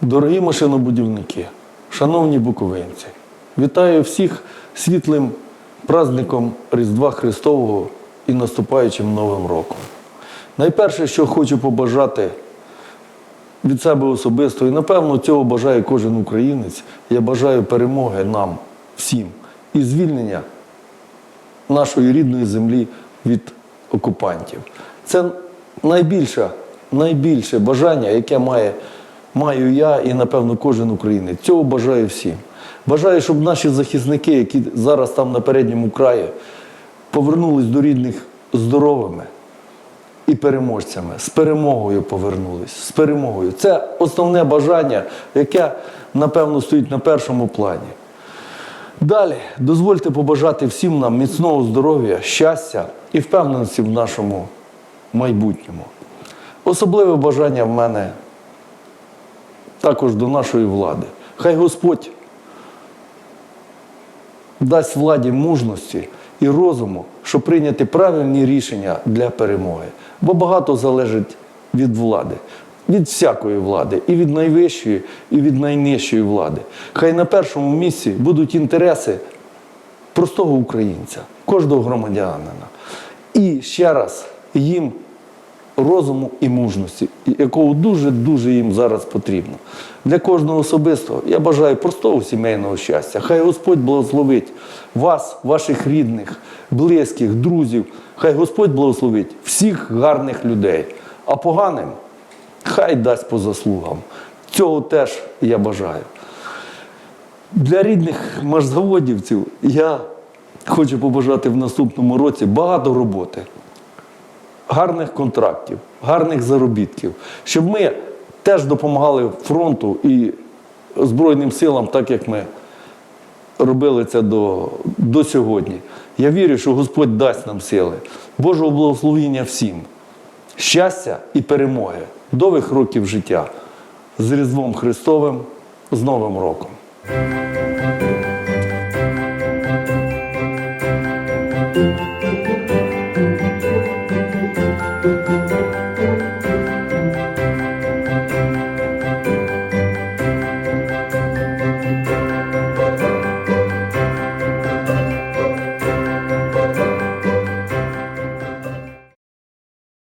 Дорогі машинобудівники, шановні буковинці, вітаю всіх світлим праздником Різдва Христового і наступаючим Новим роком. Найперше, що хочу побажати від себе особисто, і напевно цього бажає кожен українець, я бажаю перемоги нам всім і звільнення нашої рідної землі від окупантів. Це найбільше, найбільше бажання, яке має, маю я і, напевно, кожен українець. Цього бажаю всім. Бажаю, щоб наші захисники, які зараз там на передньому краї, повернулись до рідних здоровими і переможцями. З перемогою повернулись. З перемогою. Це основне бажання, яке, напевно, стоїть на першому плані. Далі дозвольте побажати всім нам міцного здоров'я, щастя і впевненості в нашому майбутньому. Особливе бажання в мене також до нашої влади. Хай Господь дасть владі мужності і розуму, щоб прийняти правильні рішення для перемоги. Бо багато залежить від влади, від всякої влади, і від найвищої, і від найнижчої влади. Хай на першому місці будуть інтереси простого українця, кожного громадянина. І ще раз їм розуму і мужності, якого дуже-дуже їм зараз потрібно. Для кожного особисто я бажаю простого сімейного щастя. Хай Господь благословить вас, ваших рідних, близьких, друзів. Хай Господь благословить всіх гарних людей, а поганим хай дасть по заслугам. Цього теж я бажаю. Для рідних машзаводівців я хочу побажати в наступному році багато роботи гарних контрактів, гарних заробітків, щоб ми теж допомагали фронту і Збройним силам, так як ми робили це до, до сьогодні. Я вірю, що Господь дасть нам сили. Божого благословення всім, щастя і перемоги, довгих років життя з Різдвом Христовим, з Новим роком.